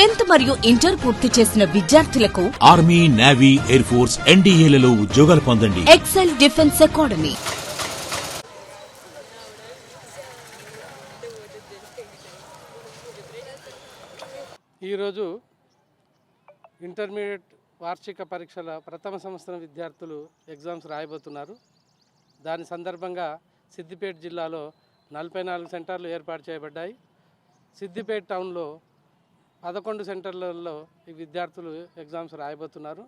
Tenth మరియు inter పూర్తి చేసిన విద్యార్థులకు ఆర్మీ నేవీ ఎయిర్ ఫోర్స్ ఎన్డీఏలలో ఉద్యోగాలు పొందండి. Excel defence academy. ఈరోజు ఇంటర్మీడియట్ వార్షిక పరీక్షల ప్రథమ సంవత్సరం విద్యార్థులు ఎగ్జామ్స్ రాయబోతున్నారు. దాని సందర్భంగా సిద్దిపేట జిల్లాలో నలభై నాలుగు సెంటర్లు ఏర్పాటు చేయబడ్డాయి. సిద్దిపేట టౌన్లో పదకొండు సెంటర్లలో ఈ విద్యార్థులు ఎగ్జామ్స్ రాయబోతున్నారు.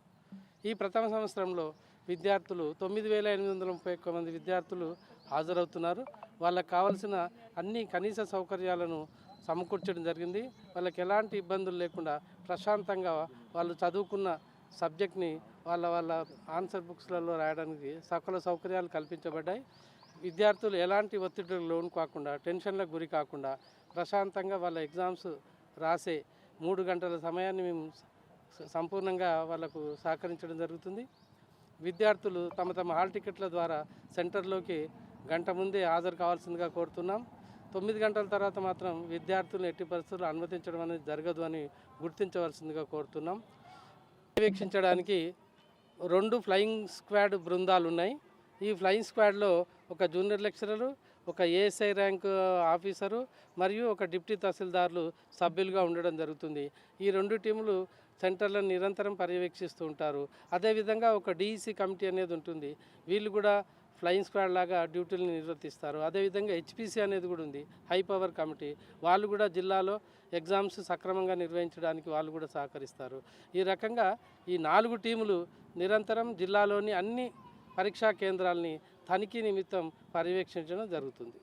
ఈ ప్రథమ సంవత్సరంలో విద్యార్థులు తొమ్మిది వేల ఎనిమిది వందల ముప్పై ఒక్క మంది విద్యార్థులు హాజరవుతున్నారు. వాళ్ళకు కావాల్సిన అన్ని కనీస సౌకర్యాలను సమకూర్చడం జరిగింది. వాళ్ళకి ఎలాంటి ఇబ్బందులు లేకుండా ప్రశాంతంగా వాళ్ళు చదువుకున్న సబ్జెక్ట్ని వాళ్ళ వాళ్ళ ఆన్సర్ బుక్స్లలో రాయడానికి సకల సౌకర్యాలు కల్పించబడ్డాయి. విద్యార్థులు ఎలాంటి ఒత్తిడికి లోను కాకుండా టెన్షన్లకు గురి కాకుండా ప్రశాంతంగా వాళ్ళ ఎగ్జామ్స్ రాసే మూడు గంటల సమయాన్ని మేము సంపూర్ణంగా వాళ్ళకు సహకరించడం జరుగుతుంది. విద్యార్థులు తమ తమ హాల్ టికెట్ల ద్వారా సెంటర్లోకి గంట ముందే హాజరు కావాల్సిందిగా కోరుతున్నాం. తొమ్మిది గంటల తర్వాత మాత్రం విద్యార్థులను ఎట్టి పరిస్థితులు అనుమతించడం అనేది జరగదు అని గుర్తించవలసిందిగా కోరుతున్నాం. పర్యవేక్షించడానికి రెండు ఫ్లయింగ్ స్క్వాడ్ బృందాలు ఉన్నాయి. ఈ ఫ్లయింగ్ స్క్వాడ్లో ఒక జూనియర్ లెక్చరరు ఒక ఏఎస్ఐ ర్యాంక్ ఆఫీసరు మరియు ఒక డిప్టీ తహసీల్దార్లు సభ్యులుగా ఉండడం జరుగుతుంది. ఈ రెండు టీములు సెంటర్లను నిరంతరం పర్యవేక్షిస్తూ ఉంటారు. అదేవిధంగా ఒక డిఈసి కమిటీ అనేది ఉంటుంది. వీళ్ళు కూడా ఫ్లయింగ్ స్క్వాడ్ లాగా డ్యూటీలను నిర్వర్తిస్తారు. అదేవిధంగా హెచ్పిసి అనేది కూడా ఉంది. High power committee. వాళ్ళు కూడా జిల్లాలో ఎగ్జామ్స్ సక్రమంగా నిర్వహించడానికి వాళ్ళు కూడా సహకరిస్తారు. ఈ రకంగా ఈ నాలుగు టీములు నిరంతరం జిల్లాలోని అన్ని పరీక్షా కేంద్రాలని తనిఖీ నిమిత్తం పర్యవేక్షించడం జరుగుతుంది.